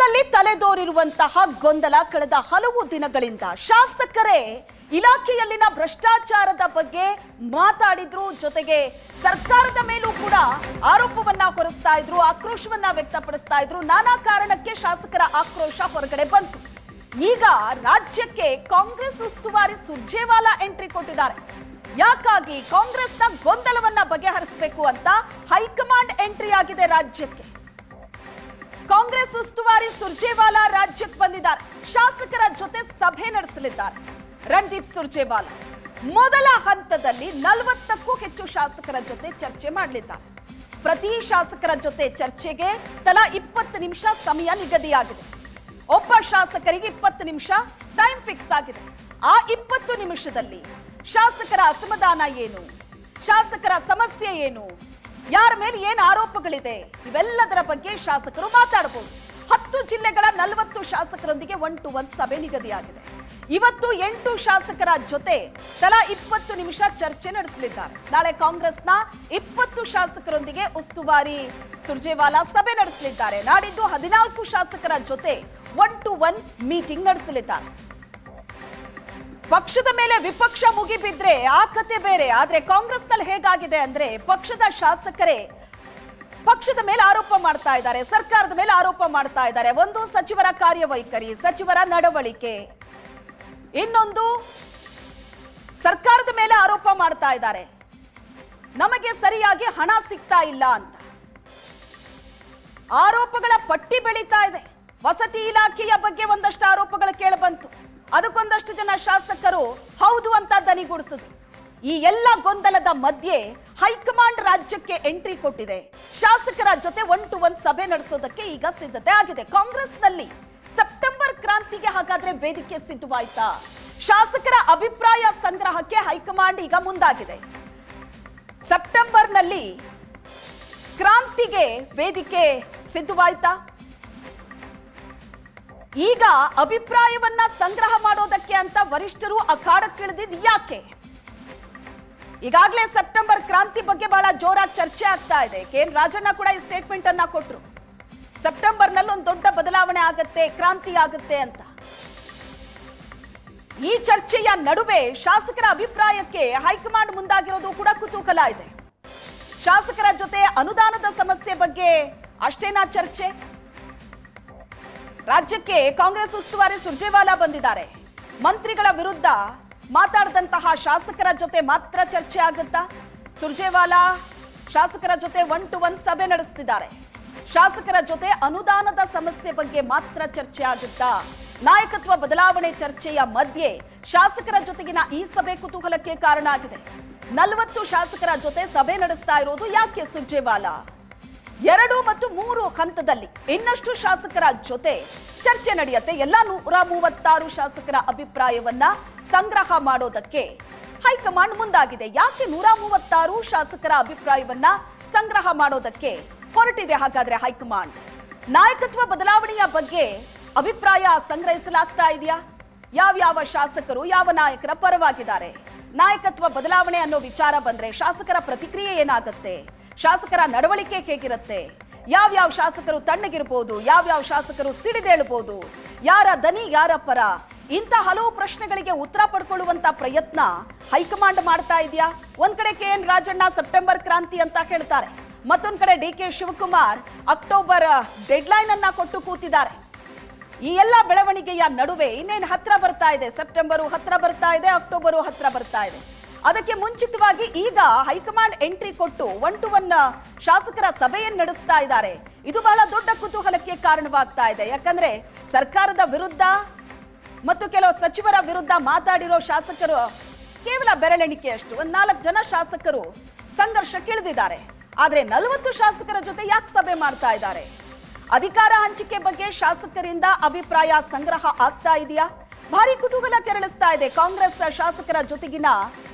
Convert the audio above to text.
ಕಾಂಗ್ರೆಸ್ನಲ್ಲಿ ತಲೆದೋರಿರುವಂತಹ ಗೊಂದಲ ಕಳೆದ ಹಲವು ದಿನಗಳಿಂದ ಶಾಸಕರೇ, ಇಲಾಖೆಯಲ್ಲಿನ ಭ್ರಷ್ಟಾಚಾರದ ಬಗ್ಗೆ ಮಾತಾಡಿದ್ರು ಜೊತೆಗೆ ಸರ್ಕಾರದ ಮೇಲೂ ಕೂಡ ಆರೋಪವನ್ನ ಹೊರಿಸ್ತಾ ಇದ್ರು, ಆಕ್ರೋಶವನ್ನ ವ್ಯಕ್ತಪಡಿಸ್ತಾ ಇದ್ರು. ನಾನಾ ಕಾರಣಕ್ಕೆ ಶಾಸಕರ ಆಕ್ರೋಶ ಹೊರಗಡೆ ಬಂತು. ಈಗ ರಾಜ್ಯಕ್ಕೆ ಕಾಂಗ್ರೆಸ್ ಉಸ್ತುವಾರಿ ಸುರ್ಜೇವಾಲಾ ಎಂಟ್ರಿ ಕೊಟ್ಟಿದ್ದಾರೆ. ಯಾಕಾಗಿ ಕಾಂಗ್ರೆಸ್ನ ಗೊಂದಲವನ್ನ ಬಗೆಹರಿಸಬೇಕು ಅಂತ ಹೈಕಮಾಂಡ್ ಎಂಟ್ರಿ ಆಗಿದೆ ರಾಜ್ಯಕ್ಕೆ. ಕಾಂಗ್ರೆಸ್ ಉಸ್ತುವಾರಿ ಸುರ್ಜೇವಾಲಾ ರಾಜ್ಯಕ್ಕೆ ಬಂದಿದ್ದಾರೆ. ಶಾಸಕರ ಜೊತೆ ಸಭೆ ನಡೆಸಲಿದ್ದಾರೆ. ರಣದೀಪ್ ಸುರ್ಜೇವಾಲಾ, ಮೊದಲ ಹಂತದಲ್ಲಿ ನಲವತ್ತಕ್ಕೂ ಹೆಚ್ಚು ಶಾಸಕರ ಜೊತೆ ಚರ್ಚೆ ಮಾಡಲಿದ್ದಾರೆ. ಪ್ರತಿ ಶಾಸಕರ ಜೊತೆ ಚರ್ಚೆಗೆ ತಲಾ ಇಪ್ಪತ್ತು ನಿಮಿಷ ಸಮಯ ನಿಗದಿಯಾಗಿದೆ. ಒಬ್ಬ ಶಾಸಕರಿಗೆ ಇಪ್ಪತ್ತು ನಿಮಿಷ ಟೈಮ್ ಫಿಕ್ಸ್ ಆಗಿದೆ. ಆ ಇಪ್ಪತ್ತು ನಿಮಿಷದಲ್ಲಿ ಶಾಸಕರ ಅಸಮಾಧಾನ ಏನು? ಶಾಸಕರ ಸಮಸ್ಯೆ ಏನು? ಯಾರ ಮೇಲೆ ಏನು ಆರೋಪಗಳಿದೆ? ಇವೆಲ್ಲದರ ಬಗ್ಗೆ ಶಾಸಕರು ಮಾತಾಡಬಹುದು. ಹತ್ತು ಜಿಲ್ಲೆಗಳ ನಲವತ್ತು ಶಾಸಕರೊಂದಿಗೆ ಒನ್ ಟು ಒನ್ ಸಭೆ ನಿಗದಿಯಾಗಿದೆ. ಇವತ್ತು ಎಂಟು ಶಾಸಕರ ಜೊತೆ ತಲಾ ಇಪ್ಪತ್ತು ನಿಮಿಷ ಚರ್ಚೆ ನಡೆಸಲಿದ್ದಾರೆ. ನಾಳೆ ಕಾಂಗ್ರೆಸ್ನ ಇಪ್ಪತ್ತು ಶಾಸಕರೊಂದಿಗೆ ಉಸ್ತುವಾರಿ ಸುರ್ಜೇವಾಲಾ ಸಭೆ ನಡೆಸಲಿದ್ದಾರೆ. ನಾಡಿದ್ದು ಹದಿನಾಲ್ಕು ಶಾಸಕರ ಜೊತೆ ಒನ್ ಟು ಒನ್ ಮೀಟಿಂಗ್ ನಡೆಸಲಿದ್ದಾರೆ. ಪಕ್ಷದ ಮೇಲೆ ವಿಪಕ್ಷ ಮುಗಿಬಿದ್ರೆ ಆ ಕತೆ ಬೇರೆ. ಆದ್ರೆ ಕಾಂಗ್ರೆಸ್ನಲ್ಲಿ ಹೇಗಾಗಿದೆ ಅಂದ್ರೆ ಪಕ್ಷದ ಶಾಸಕರೇ ಪಕ್ಷದ ಮೇಲೆ ಆರೋಪ ಮಾಡ್ತಾ ಇದ್ದಾರೆ. ಸರ್ಕಾರದ ಮೇಲೆ ಆರೋಪ ಮಾಡ್ತಾ ಇದ್ದಾರೆ. ಒಂದು ಸಚಿವರ ಕಾರ್ಯವೈಖರಿ, ಸಚಿವರ ನಡವಳಿಕೆ. ಇನ್ನೊಂದು ಸರ್ಕಾರದ ಮೇಲೆ ಆರೋಪ ಮಾಡ್ತಾ ಇದ್ದಾರೆ. ನಮಗೆ ಸರಿಯಾಗಿ ಹಣ ಸಿಗ್ತಾ ಇಲ್ಲ ಅಂತ. ಆರೋಪಗಳ ಪಟ್ಟಿ ಬೆಳೀತಾ ಇದೆ. ವಸತಿ ಇಲಾಖೆಯ ಬಗ್ಗೆ ಒಂದಷ್ಟು ಆರೋಪಗಳು ಕೇಳಬಂತು. ಅದಕ್ಕೊಂದಷ್ಟು ಜನ ಶಾಸಕರು ಹೌದು ಅಂತ ದನಿಗೂಡಿಸಿದ್ರು ಈ ಎಲ್ಲ ಗೊಂದಲದ ಮಧ್ಯೆ ಹೈಕಮಾಂಡ್ ರಾಜ್ಯಕ್ಕೆ ಎಂಟ್ರಿ ಕೊಟ್ಟಿದೆ. ಶಾಸಕರ ಜೊತೆ ಒನ್ ಟು ಒನ್ ಸಭೆ ನಡೆಸೋದಕ್ಕೆ ಈಗ ಸಿದ್ಧತೆ ಆಗಿದೆ. ಕಾಂಗ್ರೆಸ್ನಲ್ಲಿ ಸೆಪ್ಟೆಂಬರ್ ಕ್ರಾಂತಿಗೆ ಹಾಗಾದ್ರೆ ವೇದಿಕೆ ಸಿದ್ಧವಾಯ್ತಾ? ಶಾಸಕರ ಅಭಿಪ್ರಾಯ ಸಂಗ್ರಹಕ್ಕೆ ಹೈಕಮಾಂಡ್ ಈಗ ಮುಂದಾಗಿದೆ. ಸೆಪ್ಟೆಂಬರ್ನಲ್ಲಿ ಕ್ರಾಂತಿಗೆ ವೇದಿಕೆ ಸಿದ್ಧವಾಯ್ತಾ? ಈಗ ಅಭಿಪ್ರಾಯವನ್ನ ಸಂಗ್ರಹ ಮಾಡೋದಕ್ಕೆ ಅಂತ ವರಿಷ್ಠರು ಅಖಾಡಕ್ಕಿಳಿದಿದ್ ಯಾಕೆ? ಈಗಾಗಲೇ ಸೆಪ್ಟೆಂಬರ್ ಕ್ರಾಂತಿ ಬಗ್ಗೆ ಬಹಳ ಜೋರಾಗಿ ಚರ್ಚೆ ಆಗ್ತಾ ಇದೆ. ಕೆ ಎನ್ ರಾಜಣ್ಣ ಕೂಡ ಈ ಸ್ಟೇಟ್ಮೆಂಟ್ ಅನ್ನ ಕೊಟ್ರು. ಸೆಪ್ಟೆಂಬರ್ನಲ್ಲಿ ಒಂದು ದೊಡ್ಡ ಬದಲಾವಣೆ ಆಗುತ್ತೆ, ಕ್ರಾಂತಿ ಆಗುತ್ತೆ ಅಂತ. ಈ ಚರ್ಚೆಯ ನಡುವೆ ಶಾಸಕರ ಅಭಿಪ್ರಾಯಕ್ಕೆ ಹೈಕಮಾಂಡ್ ಮುಂದಾಗಿರೋದು ಕೂಡ ಕುತೂಹಲ ಇದೆ. ಶಾಸಕರ ಜೊತೆ ಅನುದಾನದ ಸಮಸ್ಯೆ ಬಗ್ಗೆ ಅಷ್ಟೇನಾ ಚರ್ಚೆ? ರಾಜ್ಯಕ್ಕೆ ಕಾಂಗ್ರೆಸ್ ಉಸ್ತುವಾರಿ ಸುರ್ಜೇವಾಲಾ ಬಂದಿದ್ದಾರೆ. ಮಂತ್ರಿಗಳ ವಿರುದ್ಧ ಮಾತಾಡಿದಂತಹ ಶಾಸಕರ ಜೊತೆ ಮಾತ್ರ ಚರ್ಚೆ ಆಗುತ್ತಾ? ಸುರ್ಜೇವಾಲಾ ಶಾಸಕರ ಜೊತೆ ಒನ್ ಟು ಒನ್ ಸಭೆ ನಡೆಸ್ತಿದ್ದಾರೆ. ಶಾಸಕರ ಜೊತೆ ಅನುದಾನದ ಸಮಸ್ಯೆ ಬಗ್ಗೆ ಮಾತ್ರ ಚರ್ಚೆ ಆಗುತ್ತಾ? ನಾಯಕತ್ವ ಬದಲಾವಣೆ ಚರ್ಚೆಯ ಮಧ್ಯೆ ಶಾಸಕರ ಜೊತೆಗಿನ ಈ ಸಭೆ ಕುತೂಹಲಕ್ಕೆ ಕಾರಣ ಆಗಿದೆ. ನಲವತ್ತು ಶಾಸಕರ ಜೊತೆ ಸಭೆ ನಡೆಸ್ತಾ ಇರೋದು ಯಾಕೆ ಸುರ್ಜೇವಾಲಾ? ಎರಡು ಮತ್ತು ಮೂರು ಹಂತದಲ್ಲಿ ಇನ್ನಷ್ಟು ಶಾಸಕರ ಜೊತೆ ಚರ್ಚೆ ನಡೆಯುತ್ತೆ. ಎಲ್ಲ ನೂರ ಮೂವತ್ತಾರು ಶಾಸಕರ ಅಭಿಪ್ರಾಯವನ್ನ ಸಂಗ್ರಹ ಮಾಡೋದಕ್ಕೆ ಹೈಕಮಾಂಡ್ ಮುಂದಾಗಿದೆ. ಯಾಕೆ ನೂರ ಮೂವತ್ತಾರು ಶಾಸಕರ ಅಭಿಪ್ರಾಯವನ್ನ ಸಂಗ್ರಹ ಮಾಡೋದಕ್ಕೆ ಹೊರಟಿದೆ? ಹಾಗಾದ್ರೆ ಹೈಕಮಾಂಡ್ ನಾಯಕತ್ವ ಬದಲಾವಣೆಯ ಬಗ್ಗೆ ಅಭಿಪ್ರಾಯ ಸಂಗ್ರಹಿಸಲಾಗ್ತಾ ಇದೆಯಾ? ಯಾವ್ಯಾವ ಶಾಸಕರು ಯಾವ ನಾಯಕರ ಪರವಾಗಿದ್ದಾರೆ? ನಾಯಕತ್ವ ಬದಲಾವಣೆ ಅನ್ನೋ ವಿಚಾರ ಬಂದ್ರೆ ಶಾಸಕರ ಪ್ರತಿಕ್ರಿಯೆ ಏನಾಗುತ್ತೆ? ಶಾಸಕರ ನಡವಳಿಕೆ ಹೇಗಿರುತ್ತೆ? ಯಾವ್ಯಾವ ಶಾಸಕರು ತಣ್ಣಗಿರ್ಬೋದು, ಯಾವ್ಯಾವ ಶಾಸಕರು ಸಿಡಿದೇಳ್ಬೋದು ಯಾರ ದನಿ ಯಾರ ಪರ? ಇಂಥ ಹಲವು ಪ್ರಶ್ನೆಗಳಿಗೆ ಉತ್ತರ ಪಡ್ಕೊಳ್ಳುವಂತ ಪ್ರಯತ್ನ ಹೈಕಮಾಂಡ್ ಮಾಡ್ತಾ ಇದೆಯಾ? ಒಂದ್ ಕಡೆ ಕೆ ಎನ್ ರಾಜಣ್ಣ ಸೆಪ್ಟೆಂಬರ್ ಕ್ರಾಂತಿ ಅಂತ ಹೇಳ್ತಾರೆ, ಮತ್ತೊಂದ್ ಕಡೆ D K Shivakumar October deadline ಅನ್ನ ಕೊಟ್ಟು ಕೂತಿದ್ದಾರೆ. ಈ ಎಲ್ಲ ಬೆಳವಣಿಗೆಯ ನಡುವೆ ಇನ್ನೇನು ಹತ್ರ ಬರ್ತಾ ಇದೆ? ಸೆಪ್ಟೆಂಬರು ಹತ್ರ ಬರ್ತಾ ಇದೆ, ಅಕ್ಟೋಬರು ಹತ್ರ ಬರ್ತಾ ಇದೆ. ಅದಕ್ಕೆ ಮುಂಚಿತವಾಗಿ ಈಗ ಹೈಕಮಾಂಡ್ ಎಂಟ್ರಿ ಕೊಟ್ಟು ಒನ್ ಟು ಒನ್ ಶಾಸಕರ ಸಭೆಯನ್ನು ನಡೆಸ್ತಾ ಇದ್ದಾರೆ. ಇದು ಬಹಳ ದೊಡ್ಡ ಕುತೂಹಲಕ್ಕೆ ಕಾರಣವಾಗ್ತಾ ಇದೆ. ಯಾಕಂದ್ರೆ ಸರ್ಕಾರದ ವಿರುದ್ಧ ಮತ್ತು ಕೆಲವು ಸಚಿವರ ವಿರುದ್ಧ ಮಾತಾಡಿರೋ ಶಾಸಕರು ಕೇವಲ ಬೆರಳೆಣಿಕೆಯಷ್ಟು. ಒಂದ್ ನಾಲ್ಕು ಜನ ಶಾಸಕರು ಸಂಘರ್ಷಕ್ಕಿಳಿದಿದ್ದಾರೆ ಆದ್ರೆ ನಲವತ್ತು ಶಾಸಕರ ಜೊತೆ ಯಾಕೆ ಸಭೆ ಮಾಡ್ತಾ ಇದ್ದಾರೆ? ಅಧಿಕಾರ ಹಂಚಿಕೆ ಬಗ್ಗೆ ಶಾಸಕರಿಂದ ಅಭಿಪ್ರಾಯ ಸಂಗ್ರಹ ಆಗ್ತಾ ಇದೆಯಾ? ಭಾರಿ ಕುತೂಹಲ ಕೆರಳಿಸ್ತಾ ಇದೆ ಕಾಂಗ್ರೆಸ್ ಶಾಸಕರ ಜೊತೆಗಿನ